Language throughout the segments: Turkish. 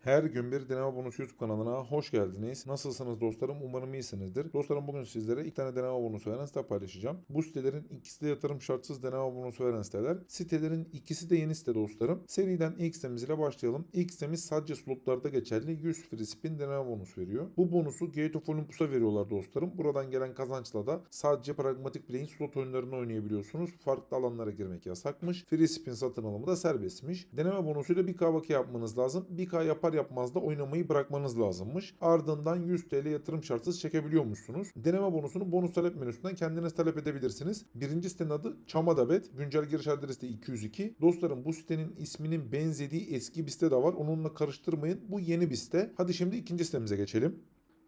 Her gün bir deneme bonusu YouTube kanalına hoş geldiniz. Nasılsınız dostlarım? Umarım iyisinizdir. Dostlarım bugün sizlere iki tane deneme bonusu veren site paylaşacağım. Bu sitelerin ikisi de yatırım şartsız deneme bonusu veren siteler. Sitelerin ikisi de yeni site dostlarım. Seriden ilk sitemiz ile başlayalım. İlk sitemiz sadece slotlarda geçerli 100 free spin deneme bonusu veriyor. Bu bonusu Gate of Olympus'a veriyorlar dostlarım. Buradan gelen kazançla da sadece pragmatik play'in slot oyunlarını oynayabiliyorsunuz. Farklı alanlara girmek yasakmış. Free spin satın alımı da serbestmiş. Deneme bonusuyla 1K bakiye yapmanız lazım. 1K yapar yapmaz da oynamayı bırakmanız lazımmış. Ardından 100 TL yatırım şartsız çekebiliyormuşsunuz. Deneme bonusunu bonus talep menüsünden kendiniz talep edebilirsiniz. Birinci sitenin adı Çamadabet. Güncel giriş adresi de 202. Dostlarım bu sitenin isminin benzediği eski bir site de var. Onunla karıştırmayın. Bu yeni bir site. Hadi şimdi ikinci sitemize geçelim.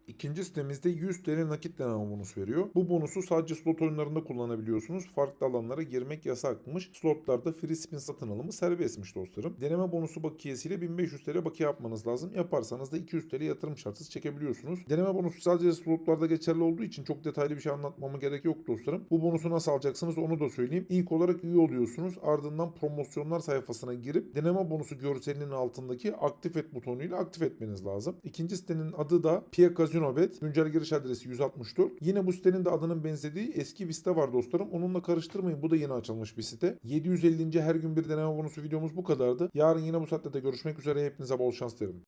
İkinci sitemizde 100 TL nakit deneme bonusu veriyor. Bu bonusu sadece slot oyunlarında kullanabiliyorsunuz. Farklı alanlara girmek yasakmış. Slotlarda free spin satın alımı serbestmiş dostlarım. Deneme bonusu bakiyesiyle 1500 TL bakiye yapmanız lazım. Yaparsanız da 200 TL yatırım şartsız çekebiliyorsunuz. Deneme bonusu sadece slotlarda geçerli olduğu için çok detaylı bir şey anlatmama gerek yok dostlarım. Bu bonusu nasıl alacaksınız onu da söyleyeyim. İlk olarak üye oluyorsunuz. Ardından promosyonlar sayfasına girip deneme bonusu görselinin altındaki aktif et butonuyla aktif etmeniz lazım. İkinci sitenin adı da Pia Casino Bet. Güncel giriş adresi 164. Yine bu sitenin de adının benzediği eski bir site var dostlarım. Onunla karıştırmayın. Bu da yeni açılmış bir site. 750. her gün bir deneme bonusu videomuz bu kadardı. Yarın yine bu saatte de görüşmek üzere. Hepinize bol şans dilerim.